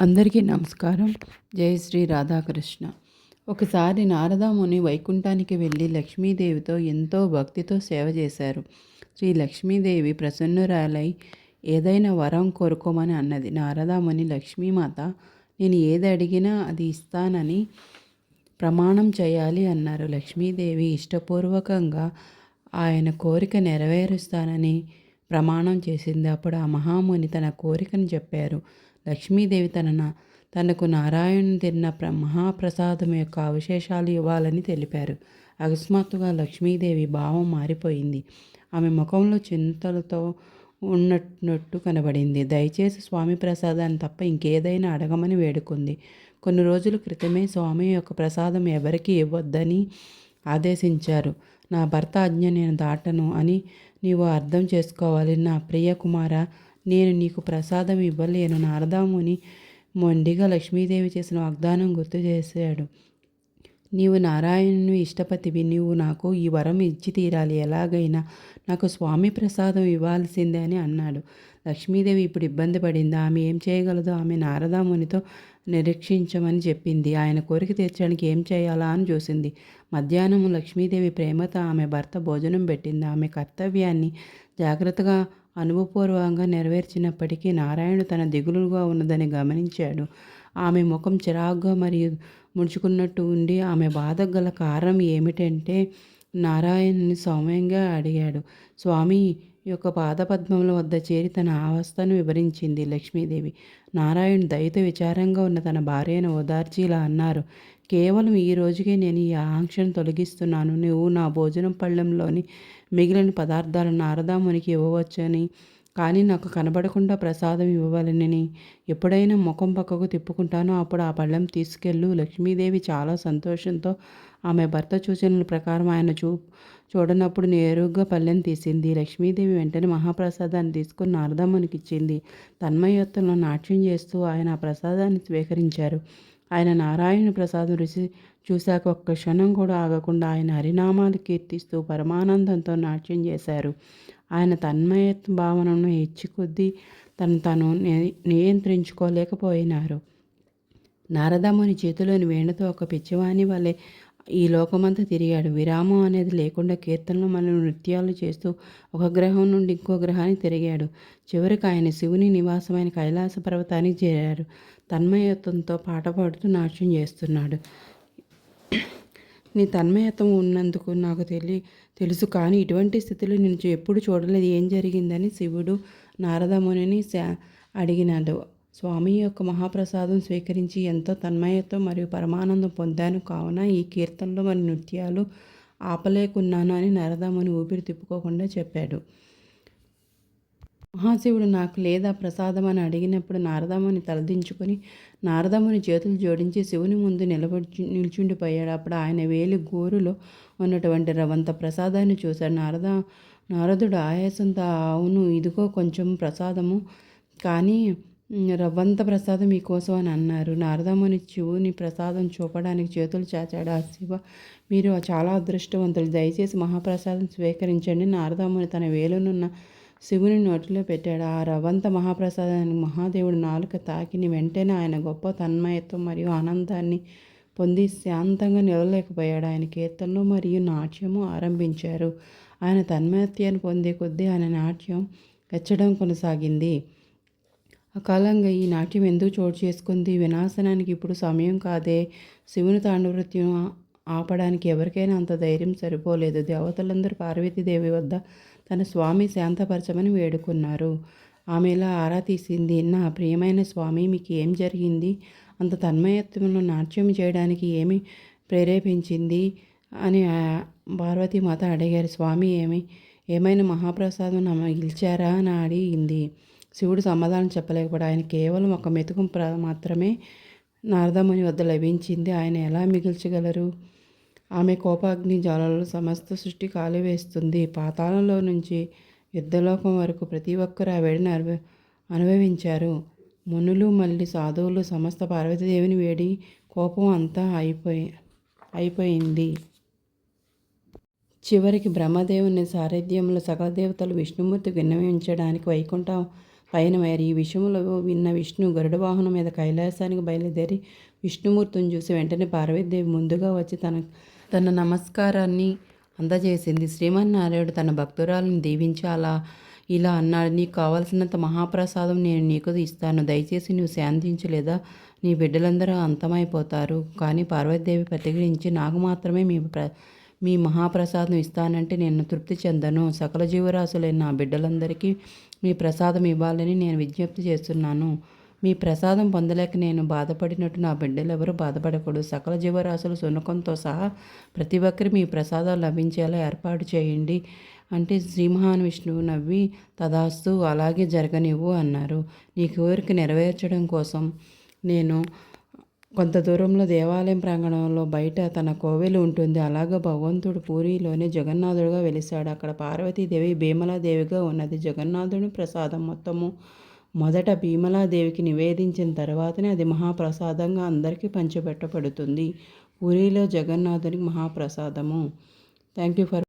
అందరికీ నమస్కారం. జై శ్రీ రాధాకృష్ణ. ఒకసారి నారదాముని వైకుంఠానికి వెళ్ళి లక్ష్మీదేవితో ఎంతో భక్తితో సేవ చేశారు. శ్రీ లక్ష్మీదేవి ప్రసన్నురాలై ఏదైనా వరం కోరుకోమని అన్నది. నారదాముని లక్ష్మీమాత నేను ఏది అడిగినా అది ఇస్తానని ప్రమాణం చేయాలి అన్నారు. లక్ష్మీదేవి ఇష్టపూర్వకంగా ఆయన కోరిక నెరవేరుస్తానని ప్రమాణం చేసింది. అప్పుడు ఆ మహాముని తన కోరికను చెప్పారు. లక్ష్మీదేవి తన తనకు నారాయణ తిన్న ప్ర మహాప్రసాదం యొక్క అవశేషాలు ఇవ్వాలని తెలిపారు. అకస్మాత్తుగా లక్ష్మీదేవి భావం మారిపోయింది. ఆమె ముఖంలో చింతలతో ఉన్నట్టు కనబడింది. దయచేసి స్వామి ప్రసాదాన్ని తప్ప ఇంకేదైనా అడగమని వేడుకుంది. కొన్ని రోజుల క్రితమే స్వామి యొక్క ప్రసాదం ఎవరికి ఇవ్వద్దని ఆదేశించారు. నా భర్త ఆజ్ఞ నేను దాటను అని నీవు అర్థం చేసుకోవాలి. నా ప్రియ కుమార నేను నీకు ప్రసాదం ఇవ్వలేను. నారదాముని మొండిగా లక్ష్మీదేవి చేసిన వాగ్దానం గుర్తు చేశాడు. నీవు నారాయణుని ఇష్టపతివి. నీవు నాకు ఈ వరం ఇచ్చి తీరాలి. ఎలాగైనా నాకు స్వామి ప్రసాదం ఇవ్వాల్సిందే అని అన్నాడు. లక్ష్మీదేవి ఇప్పుడు ఇబ్బంది పడింది. ఆమె ఏం చేయగలదో? ఆమె నారదామునితో నిరీక్షించమని చెప్పింది. ఆయన కోరిక తీర్చడానికి ఏం చేయాలా అని చూసింది. మధ్యాహ్నం లక్ష్మీదేవి ప్రేమతో ఆమె భర్త భోజనం పెట్టింది. ఆమె కర్తవ్యాన్ని జాగ్రత్తగా అనుభవపూర్వకంగా నెరవేర్చినప్పటికీ నారాయణుడు తన దిగులుగా ఉన్నదని గమనించాడు. ఆమె ముఖం చిరాగ్గా మరియు ముడుచుకున్నట్టు ఉండి ఆమె బాధ గల కారణం ఏమిటంటే నారాయణుని సౌమ్యంగా అడిగాడు. స్వామి యొక్క పాదపద్మముల వద్ద చేరి తన అవస్థను వివరించింది లక్ష్మీదేవి. నారాయణ దయతో విచారంగా ఉన్న తన భార్యను ఓదార్చిలా అన్నారు. కేవలం ఈ రోజుకే నేను ఈ ఆంక్షను తొలగిస్తున్నాను. నువ్వు నా భోజనం పళ్ళెంలోని మిగిలిన పదార్థాలను నారదామునికి ఇవ్వవచ్చని కానీ నాకు కనబడకుండా ప్రసాదం ఇవ్వవాలని ఎప్పుడైనా ముఖం పక్కకు తిప్పుకుంటానో అప్పుడు ఆ పళ్ళెం తీసుకెళ్ళు. లక్ష్మీదేవి చాలా సంతోషంతో ఆమె భర్త సూచనల ప్రకారం ఆయన చూ చూడనప్పుడు నేరుగా పళ్ళెం తీసింది. లక్ష్మీదేవి వెంటనే మహాప్రసాదాన్ని తీసుకుని నారదమ్మనికి ఇచ్చింది. తన్మయత్వంలో నాట్యం చేస్తూ ఆయన ఆ ప్రసాదాన్ని స్వీకరించారు. ఆయన నారాయణ ప్రసాదం రుచి చూశాక ఒక్క క్షణం కూడా ఆగకుండా ఆయన హరినామాలు కీర్తిస్తూ పరమానందంతో నాట్యం చేశారు. ఆయన తన్మయ భావనను హెచ్చి కొద్దీ తను తను నియంత్రించుకోలేకపోయినారు. నారదముని చేతిలోని వేణుతో ఒక పిచ్చివాణి వలె ఈ లోకమంతా తిరిగాడు. విరామం అనేది లేకుండా కీర్తనలు మన నృత్యాలు చేస్తూ ఒక గ్రహం నుండి ఇంకో గ్రహానికి తిరిగాడు. చివరికి ఆయన శివుని నివాసమైన కైలాస పర్వతానికి చేరారు తన్మయత్వంతో పాట పాడుతూ నాట్యం చేస్తున్నాడు. నీ తన్మయత్వం ఉన్నందుకు నాకు తెలియ తెలుసు కానీ ఇటువంటి స్థితిలో నేను ఎప్పుడు చూడలేదు. ఏం జరిగిందని శివుడు నారదమునిని అడిగినాడు. స్వామి యొక్క మహాప్రసాదం స్వీకరించి ఎంతో తన్మయత్వం మరియు పరమానందం పొందాను. కావున ఈ కీర్తనలు మరి నృత్యాలు ఆపలేకున్నాను అని నరదముని ఊపిరి తిప్పుకోకుండా చెప్పాడు. మహాశివుడు నాకు లేదా ప్రసాదం అని అడిగినప్పుడు నారదముని తలదించుకొని నారదముని చేతులు జోడించి శివుని ముందు నిలబడి నిల్చుండిపోయాడు. అప్పుడు ఆయన వేలి గోరులో ఉన్నటువంటి రవంత ప్రసాదాన్ని చూశాడు. నారద నారదుడు ఆయాసంతో అవును ఇదిగో కొంచెం ప్రసాదము. కానీ రవ్వంత ప్రసాదం మీకోసం అని అన్నారు. నారదముని శివుని ప్రసాదం చూపడానికి చేతులు చాచాడు. ఆ శివ మీరు చాలా అదృష్టవంతులు. దయచేసి మహాప్రసాదం స్వీకరించండి. నారదముని తన వేలునున్న శివుని నోటిలో పెట్టాడు. ఆ రవంత మహాప్రసాదానికి మహాదేవుడు నాలుక తాకిని వెంటనే ఆయన గొప్ప తన్మయత్వం మరియు ఆనందాన్ని పొంది శాంతంగా నిలవలేకపోయాడు. ఆయన కీర్తనలు మరియు నాట్యము ఆరంభించారు. ఆయన తన్మయత్యాన్ని పొందే కొద్దీ ఆయన నాట్యం వెచ్చడం కొనసాగింది. అకాలంగా ఈ నాట్యం ఎందుకు చోటు చేసుకుంది? వినాశనానికి ఇప్పుడు సమయం కాదే. శివుని తాండవృత్యం ఆపడానికి ఎవరికైనా అంత ధైర్యం సరిపోలేదు. దేవతలందరూ పార్వతీదేవి వద్ద తన స్వామి శాంతపరచమని వేడుకున్నారు. ఆమె ఇలా ఆరా తీసింది? నా ప్రియమైన స్వామి మీకు ఏం జరిగింది? అంత తన్మయత్వంలో నాట్యం చేయడానికి ఏమి ప్రేరేపించింది? అని పార్వతీమాత అడిగారు. స్వామి ఏమి? ఏమైనా మహాప్రసాదం మిగిల్చారా అని అడిగింది. శివుడు సమాధానం చెప్పలేకపోయాడు ఆయన కేవలం ఒక మెతుకు మాత్రమే నారదముని వద్ద లభించింది. ఆయన ఎలా మిగిల్చగలరు? ఆమె కోపాగ్ని జ్వాలలు సమస్త సృష్టి కాలివేస్తుంది. పాతాళంలో నుంచి యుద్ధలోకం వరకు ప్రతి ఒక్కరు ఆ వేడిని అనుభవించారు. మునులు మళ్ళీ సాధువులు సమస్త పార్వతీదేవిని వేడి కోపం అంతా అయిపోయి అయిపోయింది. చివరికి బ్రహ్మదేవుని సారథ్యంలో సకల దేవతలు విష్ణుమూర్తి విన్నవించడానికి వైకుంఠం పైన ఈ విషయంలో విన్న విష్ణు గరుడ వాహనం మీద కైలాసానికి బయలుదేరి విష్ణుమూర్తిని చూసి వెంటనే పార్వతీదేవి ముందుగా వచ్చి తన తన నమస్కారాన్ని అందజేసింది. శ్రీమన్నారాయణుడు తన భక్తురాలను దీవించి అలా ఇలా అన్నాడు. నీకు కావలసినంత మహాప్రసాదం నేను నీకు ఇస్తాను. దయచేసి నువ్వు శాంతించలేదా? నీ బిడ్డలందరూ అంతమైపోతారు. కానీ పార్వతీదేవి ప్రతిఘటించి నాకు మాత్రమే మీ ప్ర మీ మహాప్రసాదం ఇస్తానంటే నేను తృప్తి చెందను. సకల జీవరాశులైన నా బిడ్డలందరికీ మీ ప్రసాదం ఇవ్వాలని నేను విజ్ఞప్తి చేస్తున్నాను. మీ ప్రసాదం పొందలేక నేను బాధపడినట్టు నా బిడ్డలు ఎవరు బాధపడకూడదు. సకల జీవరాశులు సునకంతో సహా ప్రతి ఒక్కరి మీ ప్రసాదం లభించేలా ఏర్పాటు చేయండి అంటే శ్రీ మహావిష్ణువు నవ్వి తదాస్తు అలాగే జరగనివ్వు అన్నారు. నీ కోరిక నెరవేర్చడం కోసం నేను కొంత దూరంలో దేవాలయం ప్రాంగణంలో బయట తన కోవెలు ఉంటుంది. అలాగే భగవంతుడు పూరిలోనే జగన్నాథుడుగా వెలిశాడు. అక్కడ పార్వతీదేవి భీమలాదేవిగా ఉన్నది. జగన్నాథుని ప్రసాదం మొత్తము మొదట భీమలాదేవికి నివేదించిన తర్వాతనే అది మహాప్రసాదంగా అందరికీ పంచిపెట్టబడుతుంది. పూరిలో జగన్నాథునికి మహాప్రసాదము. Thank you for